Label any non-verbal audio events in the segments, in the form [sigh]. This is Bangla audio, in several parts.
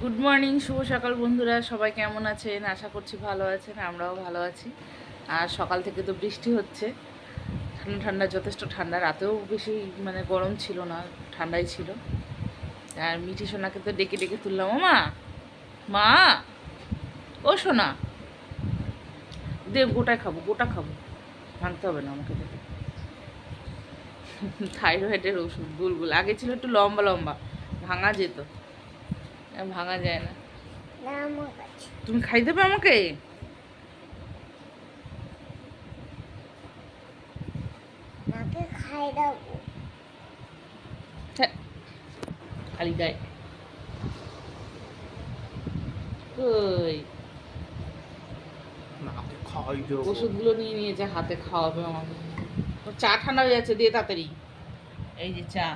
গুড মর্নিং শুভ সকাল বন্ধুরা। সবাই কেমন আছেন? আশা করছি ভালো আছেন, আমরাও ভালো আছি। আর সকাল থেকে তো বৃষ্টি হচ্ছে। ঠান্ডা ঠান্ডা, যথেষ্ট ঠান্ডা। রাতেও বেশি মানে গরম ছিল না, ঠান্ডাই ছিল। আর মিঠি সোনাকে তো ডেকে ডেকে তুললাম। ও মা মা, ও সোনা দেব গোটায় খাব, গোটা খাব। ভাঙতে হবে না আমাকে দেখে। থাইরয়েডের ওষুধ বুলবুল আগে ছিল একটু লম্বা লম্বা, ভাঙা যেত। ভাঙা যায় না। না আমার কাছে। তুমি খাই দেবে। আমাকে খালি গায়ে। কই? ওষুধগুলো নিয়ে নিয়েছে হাতে খাওয়াবে আমাকে। চা ঠান্ডা হয়ে যাচ্ছে দিয়ে তাড়াতাড়ি। এই যে চা।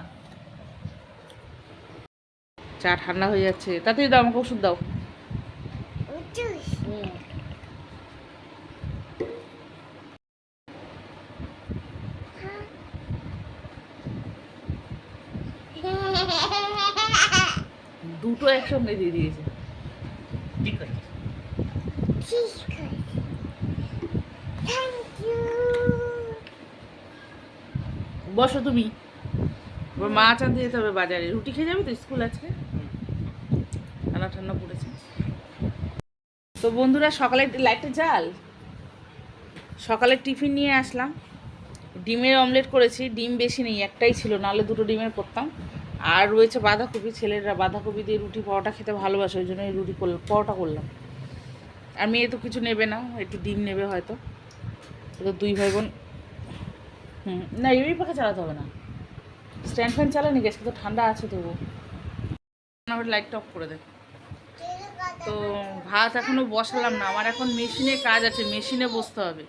চা ঠান্ডা হয়ে যাচ্ছে। তাড়াতাড়ি দাও, আমাকে ওষুধ দাও। দুটো একসঙ্গে দিয়ে দিয়েছে। বসো তুমি। এবার মাছ দিয়ে যেতে হবে বাজারে। রুটি খেয়ে যাবে তো স্কুল আজকে? ঠান্ডা ঠান্ডা পড়েছে। তো বন্ধুরা সকালে লাইটটা জাল সকালে টিফিন নিয়ে আসলাম। ডিমের অমলেট করেছি, ডিম বেশি নেই, একটাই ছিল, নাহলে দুটো ডিমের করতাম। আর রয়েছে বাঁধাকপি, ছেলেরা বাঁধাকপি দিয়ে রুটি পরোটা খেতে ভালোবাসে, ওই জন্য রুটি করলাম পরোটা করলাম। আর মেয়ে তো কিছু নেবে না, একটু ডিম নেবে হয়তো। তো দুই ভাই বোন। হুম, না এই পাখা চালাতে হবে না। স্ট্যান্ড ফ্যান চালানি গেছে তো ঠান্ডা আছে তবু লাইটটা অফ করে দে তো ভাত এখনও বসালাম না। আমার এখন মেশিনে কাজ আছে, মেশিনে বসতে হবে।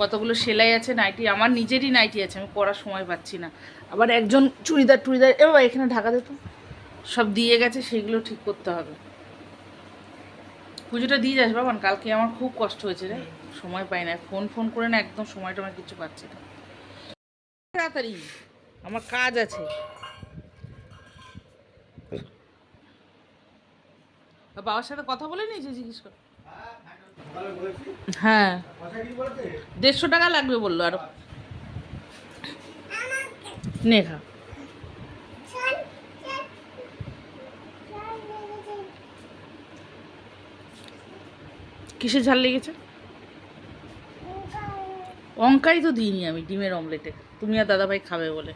কতগুলো সেলাই আছে, নাইটি, আমার নিজেরই নাইটি আছে, আমি পড়ার সময় পাচ্ছি না। আবার একজন চুড়িদার, টুড়িদার, এ বাবা, এখানে ঢাকা দে তো। সব দিয়ে গেছে সেগুলো ঠিক করতে হবে। পুজোটা দিয়ে যাস বাবান, কালকে আমার খুব কষ্ট হয়েছে রে। সময় পাই না, ফোন ফোন করে না একদম সময়টা আমার কিছু পাচ্ছি না। তাড়াতাড়ি, আমার কাজ আছে। বাবার সাথে কথা বলে নিয়েছে জিজ্ঞেস কর। হ্যাঁ দেড়শো টাকা লাগবে বলল আরও। নে খা। কিসে ঝাল লেগেছে? লঙ্কাই তো দিইনি আমি ডিমের অমলেটে। তুমি আর দাদাভাই খাবে বলে।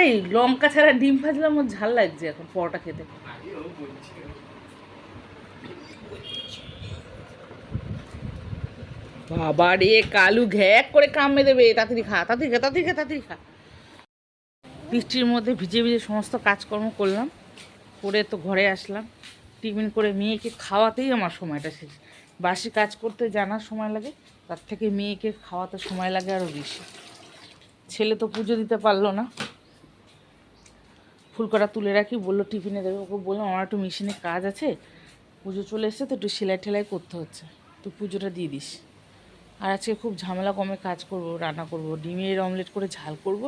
এই লঙ্কা ছাড়া ডিম ভাজলাম আমার ঝাল লাগছে এখন পরোটা খেতে। বাবা রে, কালু ঘ্যাক করে কামড়ে দেবে। তাড়াতাড়ি খা তাড়াতাড়ি খা তাড়াতাড়ি খা তাড়াতাড়ি খা। বৃষ্টির মধ্যে ভিজে ভিজে সমস্ত কাজকর্ম করলাম। করে তো ঘরে আসলাম। টিফিন করে মেয়েকে খাওয়াতেই আমার সময়টা শেষ। বাসি কাজ করতে জানার সময় লাগে, তার থেকে মেয়েকে খাওয়াতে সময় লাগে আরও বেশি। ছেলে তো পুজো দিতে পারল না। ফুলকটা তুলে রাখি, বলল, টিফিনে দেবে। ওকে বললাম, আমার একটু মেশিনে কাজ আছে, পুজো চলে এসছে, তো একটু সেলাই টেলাই করতে হচ্ছে। তুই পুজোটা দিয়ে দিস। আর আজকে খুব ঝামেলা কমে কাজ করব, রান্না করব, ডিমের অমলেট করে ঝাল করব,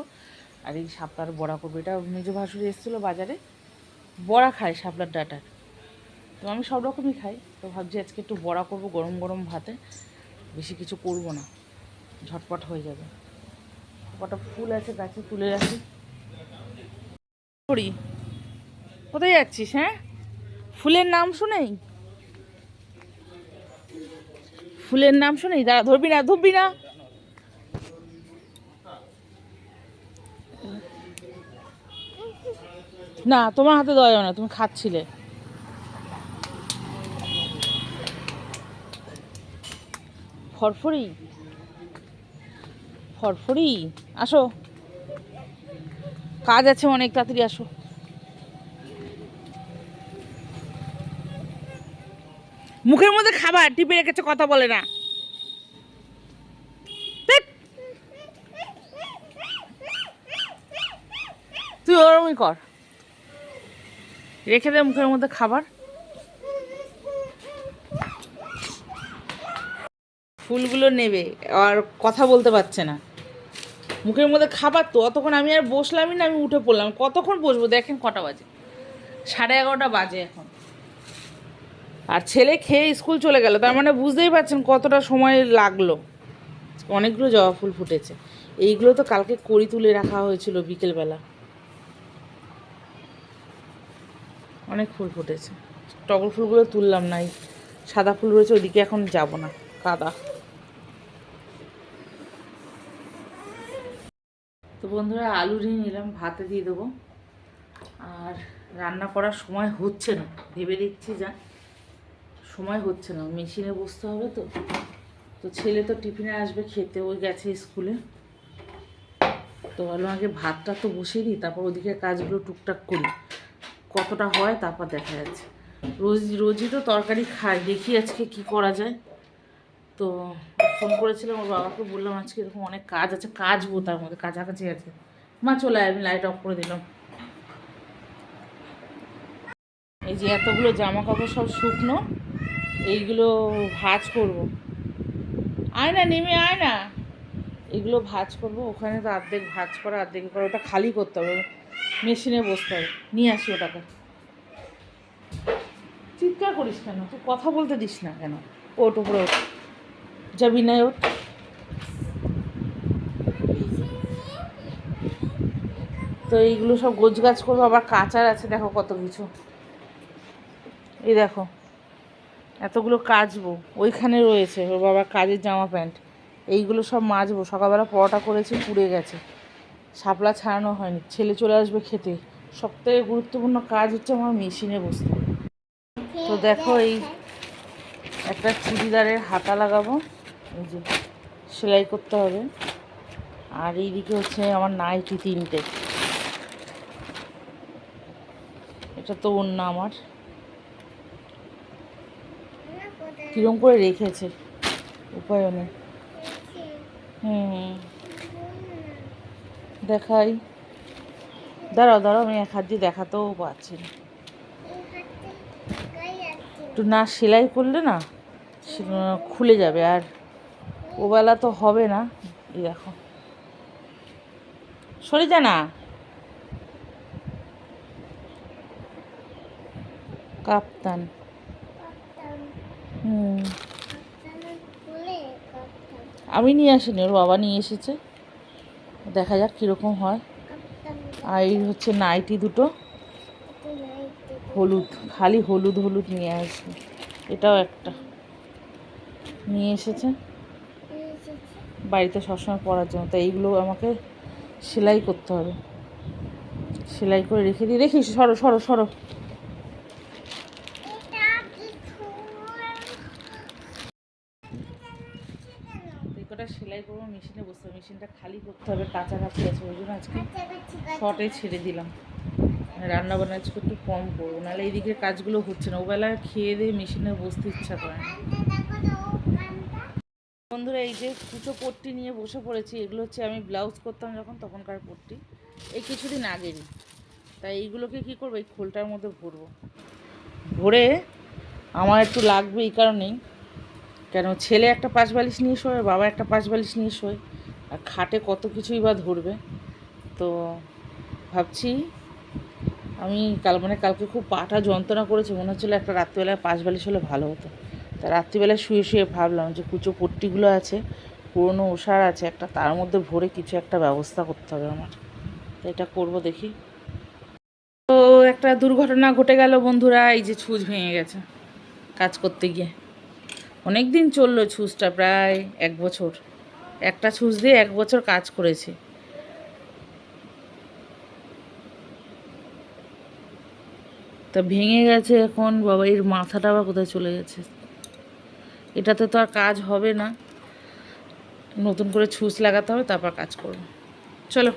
আর এই শাপলার বড়া করব। এটা মেজো ভাসুরি এসেছিল বাজারে, বড়া খায় শাপলার ডাটার। তো আমি সব রকমই খাই, তো ভাবছি আজকে একটু বড়া করব গরম গরম ভাতে, বেশি কিছু করব না, ঝটপট হয়ে যাবে। কটা ফুল আছে গাছে তুলে রাখি। করি। কোথায় যাচ্ছিস হ্যাঁ? ফুলের নাম শুনেই? ফুলের নাম শুনেই? দাঁড়া, ধরবি না ধরবি না। না, তোমার হাতে দেওয়া যাবে না, তুমি খাচ্ছিলে। ফরফরি? ফরফরি? আসো। কাজ আছে অনেক, তাড়াতাড়ি আসো। মুখের মধ্যে খাবার, টিপে রেখেছে, কথা বলে না। তুই ওরমই কর। রেখে দে মুখের মধ্যে খাবার। ফুলগুলো নেবে, আর কথা বলতে পারছে না। মুখের মধ্যে খাবার তো, অতক্ষণ আমি আর বসলামই না, আমি উঠে পড়লাম। কতক্ষণ বসবো? দেখেন কটা বাজে। সাড়ে এগারোটা বাজে এখন। আর ছেলে খেয়ে স্কুল চলে গেল, তার মানে বুঝতেই পারছেন কতটা সময় লাগল। অনেকগুলো জবা ফুল ফুটেছে। এইগুলো তো কালকে কড়ি তুলে রাখা হয়েছিল বিকেলবেলা। অনেক ফুল ফুটেছে। টগর ফুলগুলো তুললাম না এই সাদা ফুল রয়েছে, ওইদিকে এখন যাব না। কাদা। তো বন্ধুরা আলু নিয়ে নিলাম, ভাতে দিয়ে দেবো। আর রান্না করার সময় হচ্ছে না, ভেবে দেখছি যা, সময় হচ্ছে না, মেশিনে বসতে হবে তো। তো ছেলে তো টিফিনে আসবে, খেতে ওই গেছে স্কুলে। তো ভাবলাম আগে ভাতটা তো বসিয়ে দিই, তারপর ওদিকে কাজগুলো টুকটাক করি। কতটা হয় তারপর দেখা যাচ্ছে। রোজ, রোজই তো তরকারি খাই, দেখি আজকে কি করা যায়। তো ফোন করেছিলাম, ওর বাবাকে বললাম, আজকে এরকম অনেক কাজ আছে, কাজবো তার মধ্যে, কাছাকাছি আছে। মা, চলে আমি লাইট অফ করে দিলাম। এই যে এতগুলো জামা কাপড় সব শুকনো, এইগুলো ভাজ করব। আয় না, নেমে আয় না। এগুলো ভাজ করব, ওখানে তো অর্ধেক ভাজ করা, অর্ধেক করা, ওটা খালি করতে হবে। মেশিনে বসতে হবে। নিয়ে আসি ওটাকে। চিৎকার করিস কেন? তুই কথা বলতে দিস না কেন? ওট উপরে ওঠ। যাবি না ওঠ। তো এইগুলো সব গোছ গাছ করব, আবার কাচার আছে, দেখো কত কিছু। এই দেখো, এতগুলো কাচবো, ওইখানে রয়েছে, ওর বাবার কাজের জামা প্যান্ট। এইগুলো সব মাজবো, সকালবেলা পরোটা করেছি, পুড়ে গেছে। শাপলা ছাড়ানো হয়নি, ছেলে চলে আসবে খেতে। সবথেকে গুরুত্বপূর্ণ কাজ হচ্ছে আমার মেশিনে বসতে। তো দেখো এই একটা চুড়িদারের হাতা লাগাবো। এই যে সেলাই করতে হবে। আর এইদিকে হচ্ছে আমার নাইটি তিনটে। এটা তো অন্য আমার। কিরম করে রেখেছে? উপায় নেই। হুম দেখাই। দাঁড়াও দাঁড়াও, আমি এক হাত দিয়ে দেখাতেও পারছি না। একটু না সেলাই করলে না খুলে যাবে আর ওবেলা তো হবে না। এই দেখো। সরে যা না কাপ্তান। হুম। আমি নিয়ে আসিনি ওর বাবা নিয়ে এসেছে। দেখা যাক কীরকম হয়। আর এই হচ্ছে নাইটি দুটো। হলুদ খালি হলুদ হলুদ নিয়ে আসবে। এটাও একটা। নিয়ে এসেছে। বাড়িতে সবসময় পরার জন্য। তাই এইগুলো আমাকে সেলাই করতে হবে। সেলাই করে রেখে দিই। রেখিস সরো সরো সরো। সেলাই করব, মেশিনে বসতে হবে। মেশিনটা খালি করতে হবে কাছাকাছি আছে, ওই জন্য আজকে শর্টে ছেড়ে দিলাম। রান্না বান্না আজকে একটু কম করব, নাহলে এইদিকে কাজগুলো হচ্ছে না। ওবেলা খেয়ে দিয়ে মেশিনে বসতে ইচ্ছা করে না। বন্ধুরা, এই যে কুচো পট্টি নিয়ে বসে পড়েছি, এগুলো হচ্ছে আমি ব্লাউজ করতাম যখন, তখনকার পট্টি। এই কিছুদিন আগেরই। তাই এইগুলোকে কী করব? এই খোলটার মধ্যে ভরবো। ভরে আমার একটু লাগবে এই কারণেই। কেন? ছেলে একটা পাঁচ বালিশ নিয়ে শোয়, বাবা একটা পাঁচ বালিশ নিয়ে শোয়, আর খাটে কত কিছুই বা ধরবে। তো ভাবছি, আমি কাল মানে কালকে খুব পাটা যন্ত্রণা করেছে, মনে হচ্ছিল একটা রাত্রিবেলায় পাঁচ বালিশ হলে ভালো হতো। তা রাত্রিবেলা শুয়ে শুয়ে ভাবলাম যে কুচো পট্টিগুলো আছে, পুরনো ওষার আছে একটা, তার মধ্যে ভরে কিছু একটা ব্যবস্থা করতে হবে আমার। তো এটা করব দেখি। তো একটা দুর্ঘটনা ঘটে গেল বন্ধুরা, এই যে ছুঁচ ভেঙে গেছে কাজ করতে গিয়ে। অনেক দিন চলল ছুঁচটা, প্রায় এক বছর। একটা ছুঁচ দিয়ে এক বছর কাজ করেছে। তা ভেঙে গেছে এখন, বাবা, এর মাথাটা আবার কোথায় চলে গেছে? এটাতে তো আর কাজ হবে না। নতুন করে ছুঁচ লাগাতে হবে তারপর কাজ করব। চলো।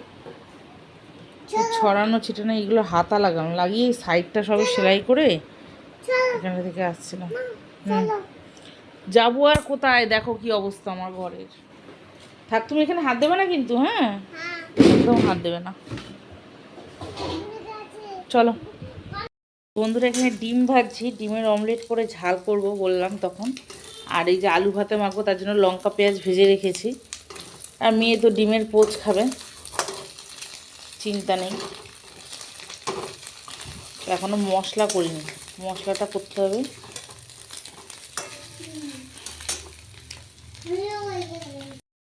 ছড়ানো ছিটানো এগুলো হাতা লাগানো। লাগিয়ে সাইডটা সব সেলাই করে এখানে থেকে আসছিলাম। হুম। যাব আর কোথায়? দেখো কি অবস্থা আমার ঘরের। থাক তুমি এখানে হাত দেবে না কিন্তু হ্যাঁ? একদম হাত দেবে না। চলো। বন্ধুরা এখানে ডিম ভাজছি। ডিমের অমলেট করে ঝাল করব বললাম তখন। আর এই যে আলু ভাতে মাখবো, তার জন্য লঙ্কা, পেঁয়াজ ভেজে রেখেছি। আর মেয়ে তো ডিমের পোচ খাবে। চিন্তা নেই। এখনও মশলা করিনি। মশলাটা করতে হবে।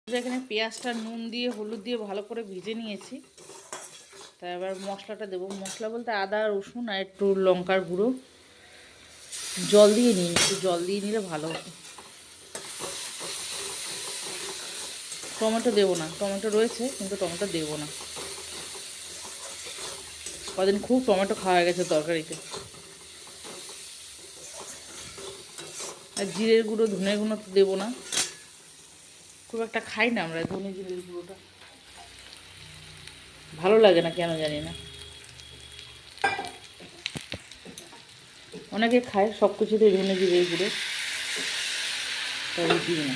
এখানে পেঁয়াজটা, নুন দিয়ে, হলুদ দিয়ে ভালো করে ভেজে নিয়েছি। তা এবার মশলাটা দেবো। মশলা বলতে আদা, রসুন আর একটু লঙ্কার গুঁড়ো। জল দিয়ে নিই একটু জল দিয়ে নিলে ভালো হতো। টমেটো দেবো না, টমেটো রয়েছে কিন্তু টমেটো দেবো না। কদিন খুব টমেটো খাওয়া গেছে তরকারিতে। আর জিরের গুঁড়ো ধনের গুঁড়ো তো দেবো না। খুব একটা খাই না আমরা ধনে জিরের গুঁড়োটা। ভালো লাগে না কেন জানি না। অনেকে খায় সব কিছুতে ধনে জিরের গুঁড়ো তবে দিই না।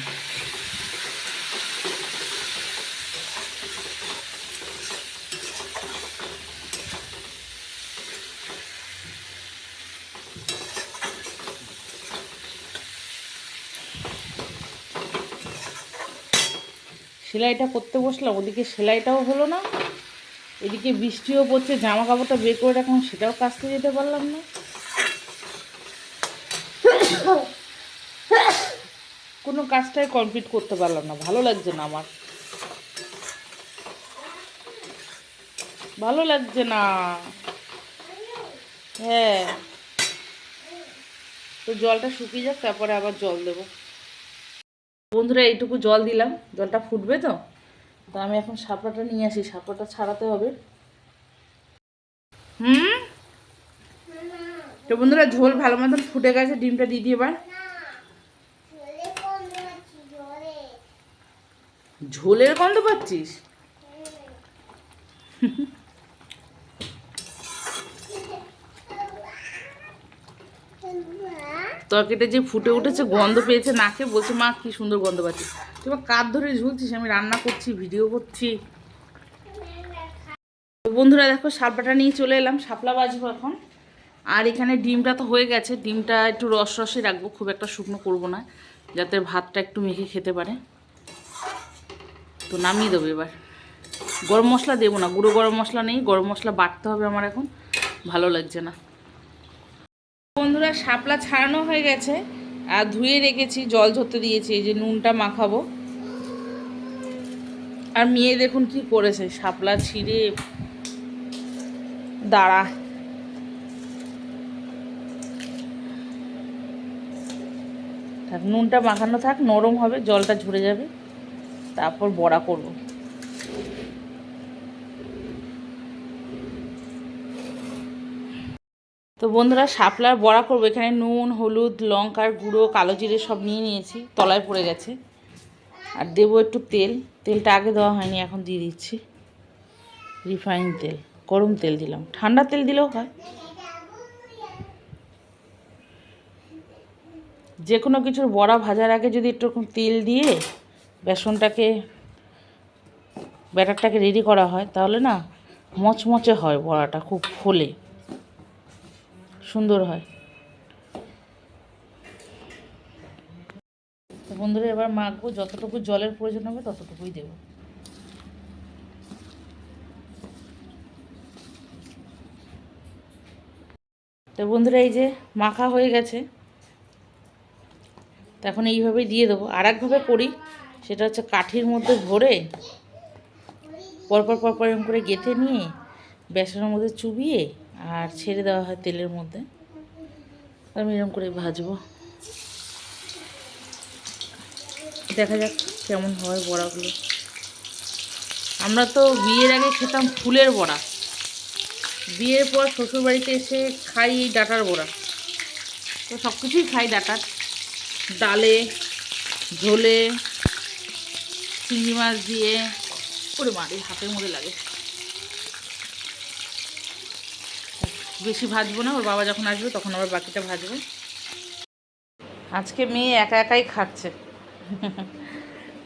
সেলাইটা করতে বসলাম, ওদিকে সেলাইটাও হলো না। এদিকে বৃষ্টিও পড়ছে জামা কাপড়টা বের করে রাখলাম, সেটাও কাচতে যেতে পারলাম না। কোনো কাজটাই কমপ্লিট করতে পারলাম না। ভালো লাগছে না আমার। ভালো লাগছে না। হ্যাঁ। তো জলটা শুকিয়ে যাক, তারপরে আবার জল দেবো। বন্ধুরা, এইটুকু জল দিলাম। জলটা ফুটবে তো? তো আমি এখন সাপড়াটা নিয়ে আসি। সাপড়াটা ছাড়াতে হবে। হুম? তো বন্ধুরা, ঝোল ভালো মতন ফুটে গেছে, ডিমটা দিয়ে দিয়ে এবার। ঝোলের গন্ধ পাচ্ছিস? তরকারিটা যে ফুটে উঠেছে, গন্ধ পেয়েছে নাকে বলছে, মা, কি সুন্দর গন্ধ পাচ্ছি তুই এবার কাঠ ধরে ঝুলছিস, আমি রান্না করছি, ভিডিও করছি। বন্ধুরা, দেখো শাপলাটা নিয়ে চলে এলাম শাপলা বাজবো এখন। আর এখানে ডিমটা তো হয়ে গেছে। ডিমটা একটু রস রসে রাখব, খুব একটা শুকনো করব না, যাতে ভাতটা একটু মেখে খেতে পারে। তো নামিয়ে দেবো এবার। গরম মশলা দেবো না, গুঁড়ো গরম মশলা নেই, গরম মশলা বাটতে হবে আমার এখন, ভালো লাগছে না। বন্ধুরা, শাপলা ছাড়ানো হয়ে গেছে, আর ধুয়ে রেখেছি, জল ঝরতে দিয়েছি, এই যে নুনটা মাখাবো। আর মেয়ে দেখুন কি করেছে, শাপলা ছিঁড়ে দাঁড়া। থাক নুনটা মাখানো থাক, নরম হবে, জলটা ঝরে যাবে। তারপর বড়া করব। তো বন্ধুরা, শাপলার বড়া করব। এখানে নুন, হলুদ, লঙ্কার গুঁড়ো, কালো জিরে সব নিয়ে নিয়েছি, তলায় পড়ে গেছে। আর দেবো একটু তেল। তেলটা আগে দেওয়া হয়নি, এখন দিয়ে দিচ্ছি। রিফাইন তেল, গরম তেল দিলাম। ঠান্ডা তেল দিলেও হয়। যে কোনো কিছুর বড়া ভাজার আগে যদি একটু তেল দিয়ে বেসনটাকে, ব্যাটারটাকে রেডি করা হয়, তাহলে না মচমচে হয় বড়াটা, খুব ফোলে। সুন্দর হয়। বন্ধুরা, এবার মাখবো, যতটুকু জলের প্রয়োজন হবে ততটুকুই দেব। তো বন্ধুরা, এই যে মাখা হয়ে গেছে। তো এখন এইভাবেই দিয়ে দেবো। আর একভাবে করি, সেটা হচ্ছে কাঠির মধ্যে ভরে পরপর পরপর এরকম করে গেঁথে নিয়ে বেসনের মধ্যে চুবিয়ে আর ছেড়ে দেওয়া হয় তেলের মধ্যে। আমি এরকম করে ভাজবো। দেখা যাক কেমন হয় বড়াগুলো। আমরা তো বিয়ের আগে খেতাম ফুলের বড়া। বিয়ের পর শ্বশুরবাড়িতে এসে খাই ডাটার বড়া। তো সব কিছুই খাই ডাটার। ডালে, ঝোলে, চিংড়ি মাছ দিয়ে, ওরে মারি হাতের মধ্যে লাগে। বেশি ভাজবো না, ওর বাবা যখন আসবে তখন আবার বাকিটা ভাজবো। আজকে মেয়ে একা একাই খাচ্ছে।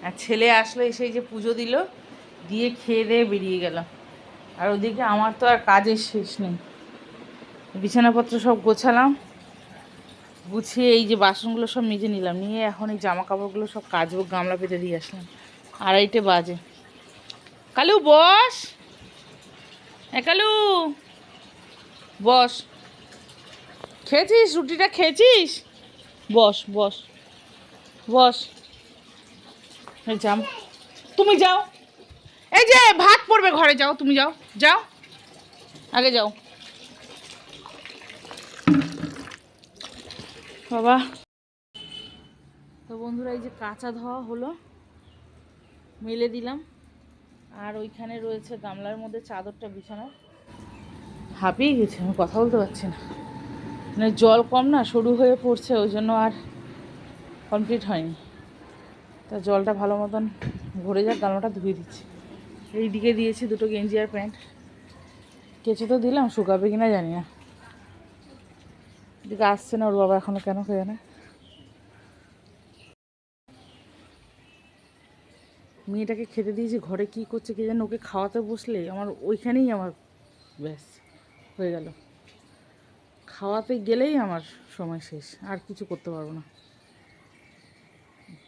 আর ছেলে আসলো, এসে যে পুজো দিল, দিয়ে খেয়ে দিয়ে বেরিয়ে গেল। আর ওদিকে আমার তো আর কাজের শেষ নেই। বিছানাপত্র সব গোছালাম। গুছিয়ে এই যে বাসনগুলো সব মেজে নিলাম, নিয়ে এখন এই জামা কাপড়গুলো সব কাচবো গামলা পেতে দিয়ে আসলাম। আড়াইটে বাজে। কালু, বস! এ কালু! বস। খেয়েছিস? রুটিটা খেয়েছিস? বস বস। বস। যাম তুমি যাও। এই যে, ভাত পড়বে, ঘরে যাও, তুমি যাও। যাও। আগে যাও। বাবা। তো বন্ধুরা, এই যে কাঁচা ধোয়া হলো, মেলে দিলাম। আর ওইখানে রয়েছে গামলার মধ্যে চাদরটা বিছানো। হাঁপিয়ে গেছে, আমি কথা বলতে পারছি না। মানে জল কম না, সরু হয়ে পড়ছে, ওই জন্য আর কমপ্লিট হয়নি। তা জলটা ভালো মতন ভরে যাক, গামলাটা ধুয়ে দিচ্ছি। এই দিকে দিয়েছি দুটো গেঞ্জি আর প্যান্ট। কেচে তো দিলাম, শুকাবে কিনা জানি না। এদিকে আসছে না ওর বাবা এখনও কেন কে জানে। মেয়েটাকে খেতে দিয়েছি, ঘরে কি করছে কে জানে, ওকে খাওয়াতে বসলে আমার ওইখানেই আমার ব্যাস হয়ে গেল। খাওয়াতে গেলেই আমার সময় শেষ, আর কিছু করতে পারব না।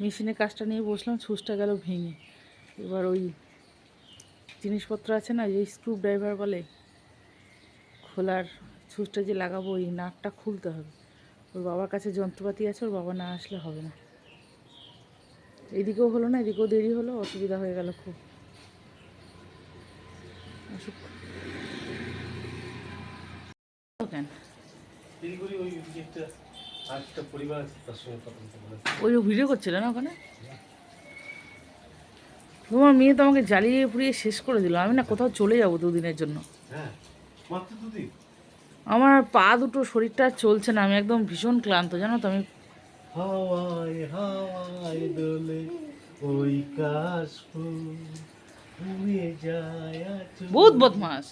মেশিনের কাজটা নিয়ে বসলাম, ছুঁচটা গেল ভেঙে। এবার ওই জিনিসপত্র আছে না, যে স্ক্রু ড্রাইভার বলে, খোলার ছুঁচটা যে লাগাবো ওই নাটটা খুলতে হবে। ওর বাবার কাছে যন্ত্রপাতি আছে ওর বাবা না আসলে হবে না। এদিকেও হলো না এদিকেও দেরি হলো অসুবিধা হয়ে গেল খুব। অসুখ। কেন? ওই ভিডিও করছিল না ওখানে? তোমার মেয়ে তো আমাকে জ্বালিয়ে পুড়িয়ে শেষ করে দিল। আমি না কোথাও চলে যাব দুদিনের জন্য। হ্যাঁ মাত্র দুদিন? আমার পা দুটো শরীরটা চলছে না আমি একদম ভীষণ ক্লান্ত জানো তো আমি হাওয়ায় হাওয়ায় দোলে ওই কাশ ফুল উড়ে যায় বহুত বদমাস।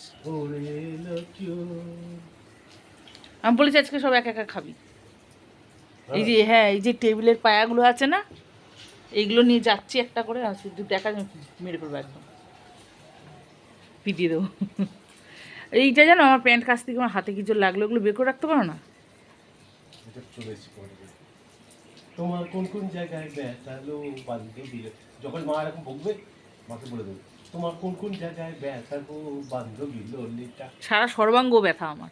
আমি বলেছি আজকে সব একা একা খাবি। এই যে হ্যাঁ এই যে টেবিলের পায়াগুলো আছে না এইগুলো নিয়ে যাচ্ছি একটা করে আর শুধু দেখা মেরে পড়ব একদম। পিটিয়ে দেবো। এইটা জানো আমার প্যান্ট কাছ থেকে আমার হাতে কিছু লাগল ওগুলো বের করে রাখতে পারো না। তোমার কোন কোন জায়গায় বাঁধতে দিলে। যখন মা এরকম মাকে বলে দেবে। তোমার কোন কোন জায়গায় বান্ধবী ললিতা সারা সর্বাঙ্গ ব্যথা আমার।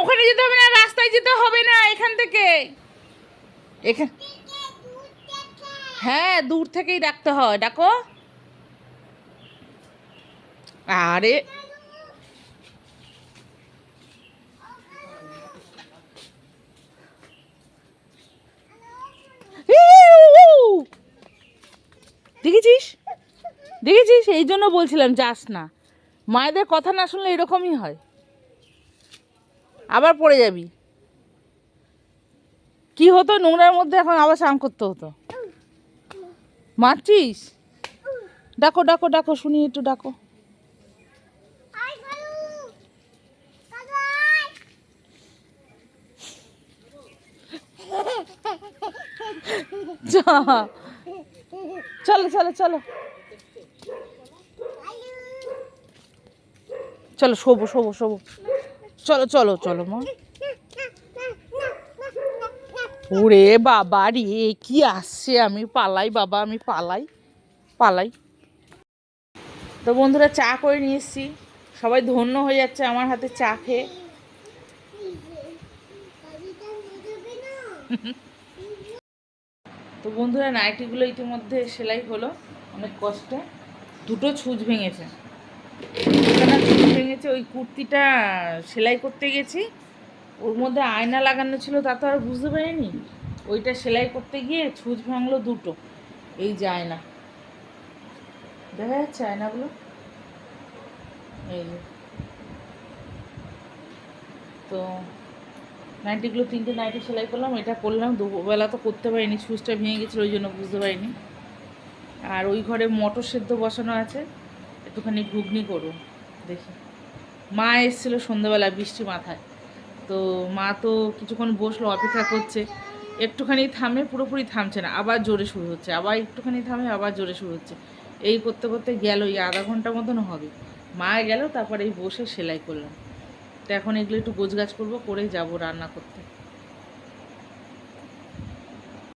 ওখানে যেতে হবে না রাস্তায় যেতে হবে না এখান থেকে। এখান হ্যাঁ দূর থেকেই ডাকতে হয় ডাকো। আরে দেখেছিস? দেখেছিস? এই জন্য বলছিলাম, যাস না। মায়েদের কথা না শুনলে এরকমই হয়। আবার পড়ে যাবি। কি হতো? নোংরার মধ্যে এখন আবার স্নান করতে হতো। মারছিস? ডাকো ডাকো ডাকো, শুনি, একটু ডাকো আই কালু কালু আই যা। চলো চলো চলো। চলো শোবো শোবো শোবো। চলো চলো চলো মা। ওরে বাবা রে কি আসছে? আমি পালাই বাবা আমি পালাই পালাই। তো বন্ধুরা চা করে নিয়ে এসেছি। সবাই ধন্য হয়ে যাচ্ছে আমার হাতে চা খেয়ে। [laughs] [laughs] তো বন্ধুরা নাইটিগুলো ইতিমধ্যে সেলাই হলো, অনেক কষ্টে। দুটো ছুঁচ ভেঙেছে। ছুঁচ ভেঙেছে, ওই কুর্তিটা সেলাই করতে গেছি। ওর মধ্যে আয়না লাগানো ছিল, তা তো আর বুঝতে পারিনি। ওইটা সেলাই করতে গিয়ে ছুঁচ ভাঙলো দুটো, এই যে আয়না। দেখা যাচ্ছে আয়নাগুলো? এই তো নাইটিগুলো তিনটে নাইটি সেলাই করলাম, এটা করলাম, দুবেলা তো করতে পারিনি, সুইচটা ভেঙে গেছিল, ওই জন্য বুঝতে পারিনি। আর ওই ঘরে মটর সেদ্ধ বসানো আছে, একটুখানি ঘুগনি করব দেখি। মা এসেছিল সন্ধ্যাবেলা বৃষ্টি মাথায়, তো মা তো কিছুক্ষণ বসল, অপেক্ষা করছে। একটুখানি থামে, পুরোপুরি থামছে না, আবার জোরে শুরু হচ্ছে, আবার একটুখানি থামে, আবার জোরে শুরু হচ্ছে। এই করতে করতে গেল, এই আধা ঘণ্টা মতন হবে। মা গেল, তারপরে এই বসে সেলাই করলাম। তো এখন এগুলো একটু গোছগাছ করব করে যাব রান্না করতে।